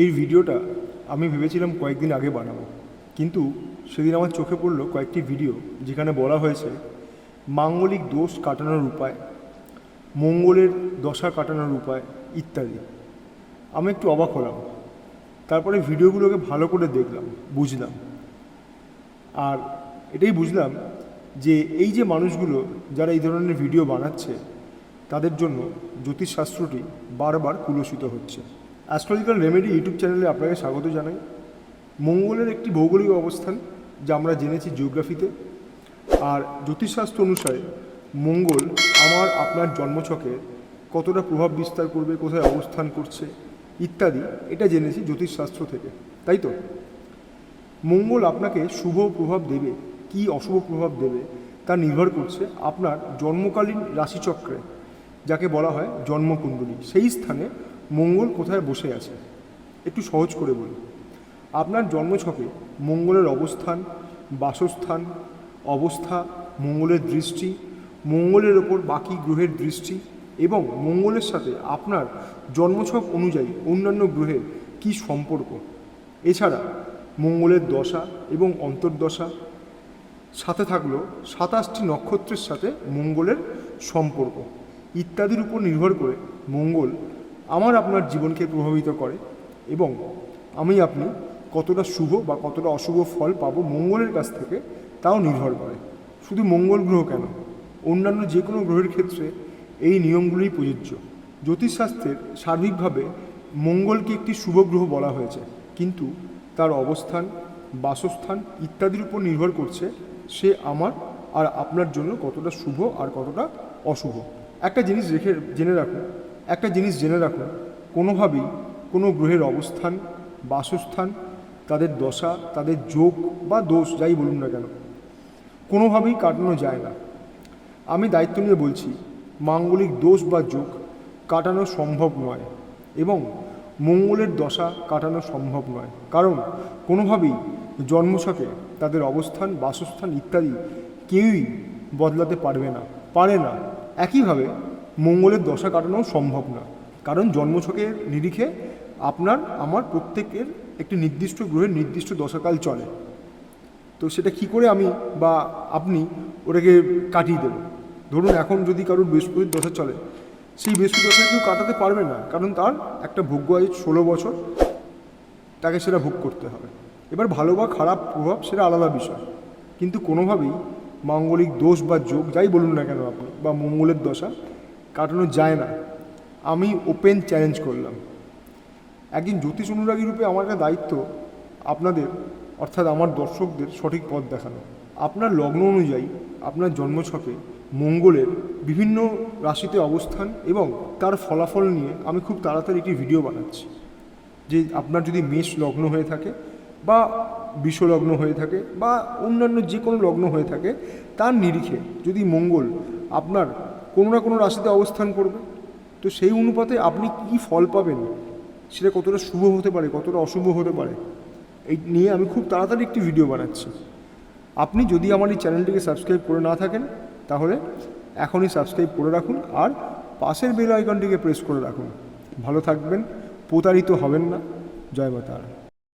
এই ভিডিওটা আমি ভেবেছিলাম কয়েকদিন আগে বানাবো। কিন্তু সেদিন আমার চোখে পড়ল কয়েকটি ভিডিও যেখানে বলা হয়েছে, মাঙ্গলিক দোষ কাটানোর উপায়, মঙ্গলের দশা কাটানোর উপায় ইত্যাদি। আমি একটু অবাক হলাম। তারপরে ভিডিওগুলোকে ভালো করে দেখলাম, বুঝলাম। আর এটাই বুঝলাম যে এই যে মানুষগুলো যারা এই ধরনের ভিডিও বানাচ্ছে, তাদের জন্য জ্যোতিষশাস্ত্রটি বারবার কুলসিত হচ্ছে। অ্যাস্ট্রোলজিক্যাল রেমেডি ইউটিউব চ্যানেলে আপনাকে স্বাগত জানাই। মঙ্গলের একটি ভৌগোলিক অবস্থান যা আমরা জেনেছি জিওগ্রাফিতে। আর জ্যোতিষশাস্ত্র অনুসারে মঙ্গল আমার আপনার জন্মছকে কতটা প্রভাব বিস্তার করবে, কোথায় অবস্থান করছে ইত্যাদি এটা জেনেছি জ্যোতিষশাস্ত্র থেকে, তাই তো? মঙ্গল আপনাকে শুভ প্রভাব দেবে, কি অশুভ প্রভাব দেবে তা নির্ভর করছে আপনার জন্মকালীন রাশিচক্রে, যাকে বলা হয় জন্মকুণ্ডলী। সেই স্থানে মঙ্গল কোথায় বসে আছে? একটু সহজ করে বলি। আপনার জন্মছকে মঙ্গলের অবস্থান, বাসস্থান, অবস্থা, মঙ্গলের দৃষ্টি, মঙ্গলের ওপর বাকি গ্রহের দৃষ্টি এবং মঙ্গলের সাথে আপনার জন্মছক অনুযায়ী অন্যান্য গ্রহের কী সম্পর্ক? এছাড়া মঙ্গলের দশা এবং অন্তর্দশা, সাথে থাকল সাতাশটি নক্ষত্রের সাথে মঙ্গলের সম্পর্ক। ইত্যাদির উপর নির্ভর করে মঙ্গল আমার আপনার জীবনকে প্রভাবিত করে এবং আমি আপনি কতটা শুভ বা কতটা অশুভ ফল পাবো মঙ্গলের কাছ থেকে তাও নির্ভর করে। শুধু মঙ্গল গ্রহ কেন? অন্যান্য যে কোনো গ্রহের ক্ষেত্রে এই নিয়মগুলোই প্রযোজ্য। জ্যোতিষশাস্ত্রের সার্বিকভাবে মঙ্গলকে একটি শুভ গ্রহ বলা হয়েছে। কিন্তু তার অবস্থান, বাসস্থান ইত্যাদির উপর নির্ভর করছে সে আমার আর আপনার জন্য কতটা শুভ আর কতটা অশুভ। একটা জিনিস রেখে, জেনে রাখুন একটা জিনিস জেনে রাখুন কোনোভাবেই কোনো গ্রহের অবস্থান, বাসস্থান, তাদের দশা, তাদের যোগ বা দোষ, যাই বলুন না কেন, কোনোভাবেই কাটানো যায় না। আমি দায়িত্ব নিয়ে বলছি, মাঙ্গলিক দোষ বা যোগ কাটানো সম্ভব নয় এবং মঙ্গলের দশা কাটানো সম্ভব নয়। কারণ কোনোভাবেই জন্মছকে তাদের অবস্থান, বাসস্থান ইত্যাদি কেউই বদলাতে পারবে না, পারে না। একইভাবে মঙ্গলের দশা কাটানো সম্ভব না। কারণ জন্মছকের নিরিখে আপনার, আমার প্রত্যেকের একটি নির্দিষ্ট গ্রহের নির্দিষ্ট দশাকাল চলে। তো সেটা কি করে আমি বা আপনি ওটাকে কাটিয়ে দেবো? ধরুন এখন যদি কারোর বৃহস্পতির দশা চলে, সেই বৃহস্পতি দশা কেউ কাটাতে পারবে না, কারণ তার একটা ভোগ্য আয়ু ষোলো বছর, তাকে সেটা ভোগ করতে হবে। এবার ভালো বা খারাপ প্রভাব সেটা আলাদা বিষয়। কিন্তু কোনোভাবেই মাঙ্গলিক দোষ বা যোগ, যাই বলুন না কেন আপনি, বা মঙ্গলের দশা কাটানো যায় না। আমি ওপেন চ্যালেঞ্জ করলাম। একজন জ্যোতিষ অনুরাগী রূপে আমার একটা দায়িত্ব আপনাদের, অর্থাৎ আমার দর্শকদের সঠিক পথ দেখানো। আপনার লগ্ন অনুযায়ী আপনার জন্মছকে মঙ্গলের বিভিন্ন রাশিতে অবস্থান এবং তার ফলাফল নিয়ে আমি খুব তাড়াতাড়ি একটি ভিডিও বানাচ্ছি। যে আপনার যদি মেষ লগ্ন হয়ে থাকে বা বিষলগ্ন হয়ে থাকে বা অন্যান্য যে কোনো লগ্ন হয়ে থাকে, তার নিরিখে যদি মঙ্গল আপনার কোনো না কোনো রাশিতে অবস্থান করবে। তো সেই অনুপাতে আপনি কি ফল পাবেন? সেটা কতটা শুভ হতে পারে, কতটা অশুভ হতে পারে, এই নিয়ে আমি খুব তাড়াতাড়ি একটি ভিডিও বানাচ্ছি। আপনি যদি আমার এই চ্যানেলটিকে সাবস্ক্রাইব করে না থাকেন, তাহলে এখনই সাবস্ক্রাইব করে রাখুন আর পাশের বেল আইকনটিকে প্রেস করে রাখুন। ভালো থাকবেন, প্রতারিত হবেন না। জয় মাতা